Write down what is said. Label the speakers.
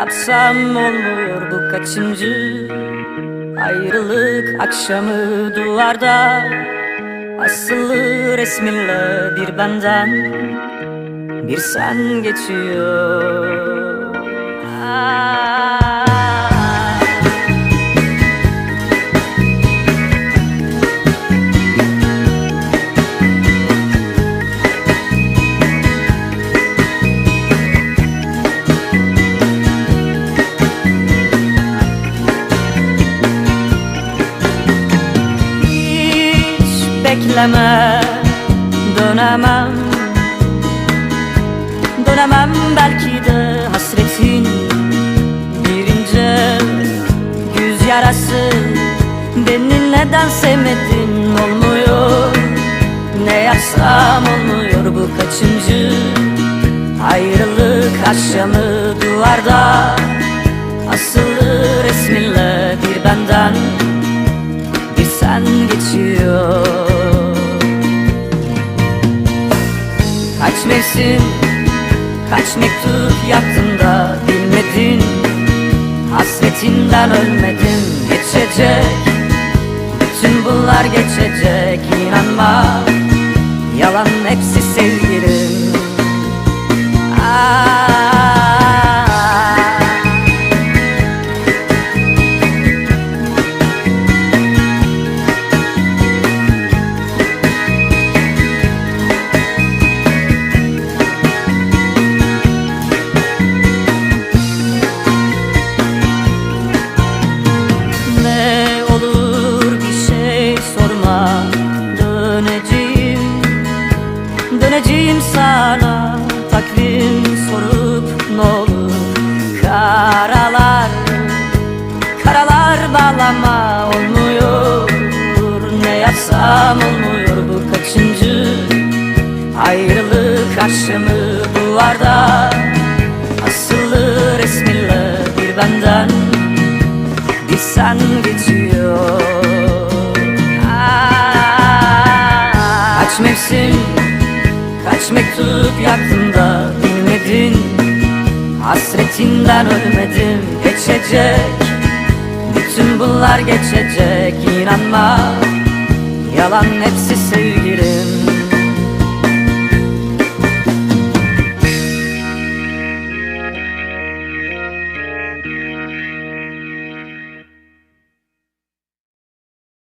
Speaker 1: yapsam olmuyor bu kaçıncı Ayrılık akşamı duvarda Asılı resminle bir benden Bir sen geçiyor Ah. Bekleme dönemem. Dönemem belki de hasretin Bir ince yüz yarası. Beni neden sevmedin olmuyor. Ne yapsam olmuyor bu kaçıncı Ayrılık akşamı duvarda. Asılı resminle bir benden bir sen geçiyor Kaç mevsim, kaç mektup yaktın da bilmedin? Hasretinden ölmedim geçecek. Bütün bunlar geçecek inanma. Yalan hepsi sevgilim sana Takvim sorup ne olur? Karalar Karalar bağlama olmuyor. Ne yapsam olmuyor bu kaçıncı Ayrılık akşamı duvarda? Asılı resminle bir benden bir sen geçiyor. Ah, Kaç mevsim, kaç mektup yaktın da bilmedin? Hasretinden ölmedim geçecek. Bütün bunlar geçecek inanma. Yalan hepsi sevgilim